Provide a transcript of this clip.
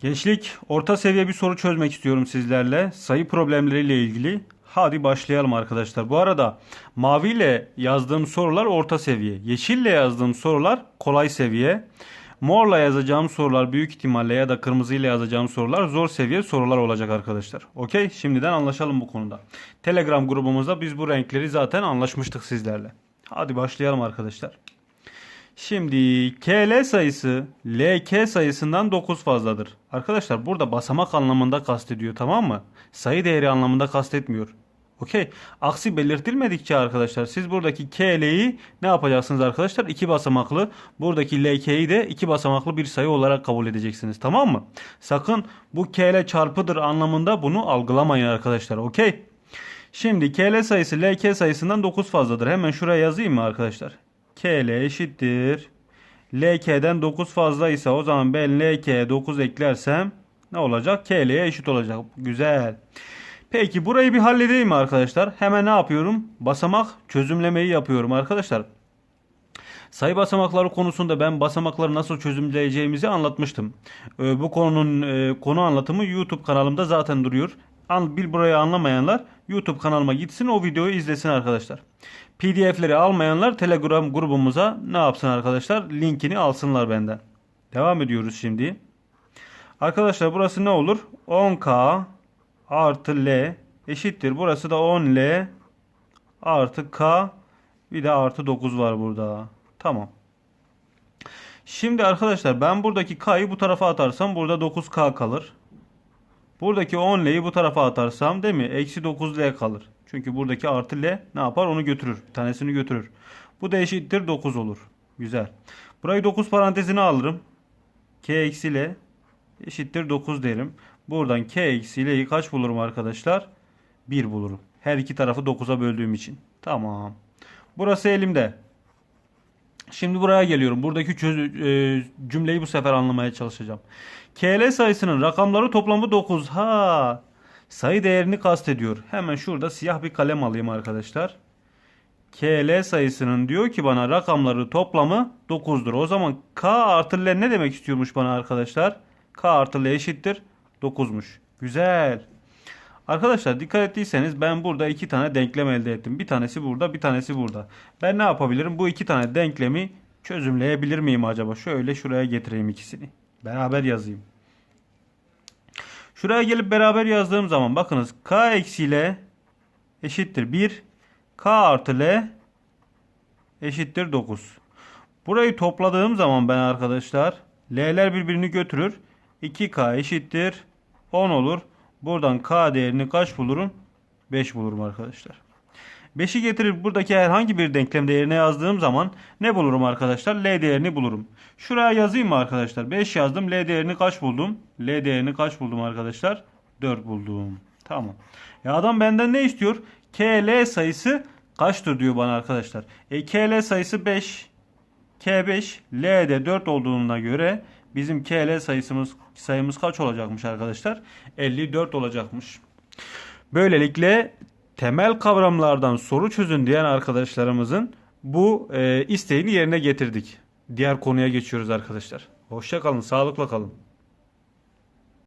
Gençlik, orta seviye bir soru çözmek istiyorum sizlerle. Sayı problemleriyle ilgili. Hadi başlayalım arkadaşlar. Bu arada maviyle yazdığım sorular orta seviye. Yeşille yazdığım sorular kolay seviye. Morla yazacağım sorular büyük ihtimalle ya da kırmızıyla yazacağım sorular zor seviye sorular olacak arkadaşlar. Okey? Şimdiden anlaşalım bu konuda. Telegram grubumuzda biz bu renkleri zaten anlaşmıştık sizlerle. Hadi başlayalım arkadaşlar. Şimdi KL sayısı LK sayısından 9 fazladır. Arkadaşlar burada basamak anlamında kastediyor tamam mı? Sayı değeri anlamında kastetmiyor. Okey. Aksi belirtilmedikçe arkadaşlar siz buradaki KL'yi ne yapacaksınız arkadaşlar? 2 basamaklı. Buradaki LK'yi de 2 basamaklı bir sayı olarak kabul edeceksiniz. Tamam mı? Sakın bu KL çarpıdır anlamında bunu algılamayın arkadaşlar. Okey. Şimdi KL sayısı LK sayısından 9 fazladır. Hemen şuraya yazayım mı arkadaşlar? KL eşittir. LK'den 9 fazlaysa o zaman ben LK'ye 9 eklersem ne olacak? KL'ye eşit olacak. Güzel. Peki burayı bir halledeyim arkadaşlar? Hemen ne yapıyorum? Basamak çözümlemeyi yapıyorum arkadaşlar. Sayı basamakları konusunda ben basamakları nasıl çözümleyeceğimizi anlatmıştım. Ee, bu konunun e, konu anlatımı YouTube kanalımda zaten duruyor. An, bir burayı anlamayanlar YouTube kanalıma gitsin o videoyu izlesin arkadaşlar. PDF'leri almayanlar Telegram grubumuza ne yapsın arkadaşlar? Linkini alsınlar benden. Devam ediyoruz şimdi. Arkadaşlar burası ne olur? 10K artı L eşittir. Burası da 10L artı K bir de artı 9 var burada. Tamam. Şimdi arkadaşlar ben buradaki K'yı bu tarafa atarsam burada 9K kalır. Buradaki 10L'yi bu tarafa atarsam değil mi? Eksi 9L kalır. Çünkü buradaki artı L ne yapar? Onu götürür. Bir tanesini götürür. Bu da eşittir 9 olur. Güzel. Burayı 9 parantezine alırım. K eksi L eşittir 9 derim. Buradan K eksi L'yi kaç bulurum arkadaşlar? 1 bulurum. Her iki tarafı 9'a böldüğüm için. Tamam. Burası elimde. Şimdi buraya geliyorum. Buradaki çözü, e, cümleyi bu sefer anlamaya çalışacağım. KL sayısının rakamları toplamı 9. Ha. Sayı değerini kastediyor. Hemen şurada siyah bir kalem alayım arkadaşlar. KL sayısının diyor ki bana rakamları toplamı 9'dur. O zaman K artı L ne demek istiyormuş bana arkadaşlar? K artı L eşittir 9'muş. Güzel. Arkadaşlar dikkat ettiyseniz ben burada iki tane denklem elde ettim. Bir tanesi burada, bir tanesi burada. Ben ne yapabilirim? Bu iki tane denklemi çözümleyebilir miyim acaba? Şöyle şuraya getireyim ikisini. Beraber yazayım. Şuraya gelip beraber yazdığım zaman bakınız k eksi l eşittir 1. k artı l eşittir 9. Burayı topladığım zaman ben arkadaşlar l'ler birbirini götürür. 2k eşittir 10 olur. Buradan k değerini kaç bulurum? 5 bulurum arkadaşlar. 5'i getirip buradaki herhangi bir denklem değerine yazdığım zaman ne bulurum arkadaşlar? L değerini bulurum. Şuraya yazayım mı arkadaşlar? 5 yazdım. L değerini kaç buldum? L değerini kaç buldum arkadaşlar? 4 buldum. Tamam. Ya adam benden ne istiyor? KL sayısı kaçtır diyor bana arkadaşlar. E KL sayısı 5. K5 L'de 4 olduğuna göre bizim KL sayısımız sayımız kaç olacakmış arkadaşlar? 54 olacakmış. Böylelikle temel kavramlardan soru çözün diyen arkadaşlarımızın bu e, isteğini yerine getirdik. Diğer konuya geçiyoruz arkadaşlar. Hoşça kalın, sağlıkla kalın.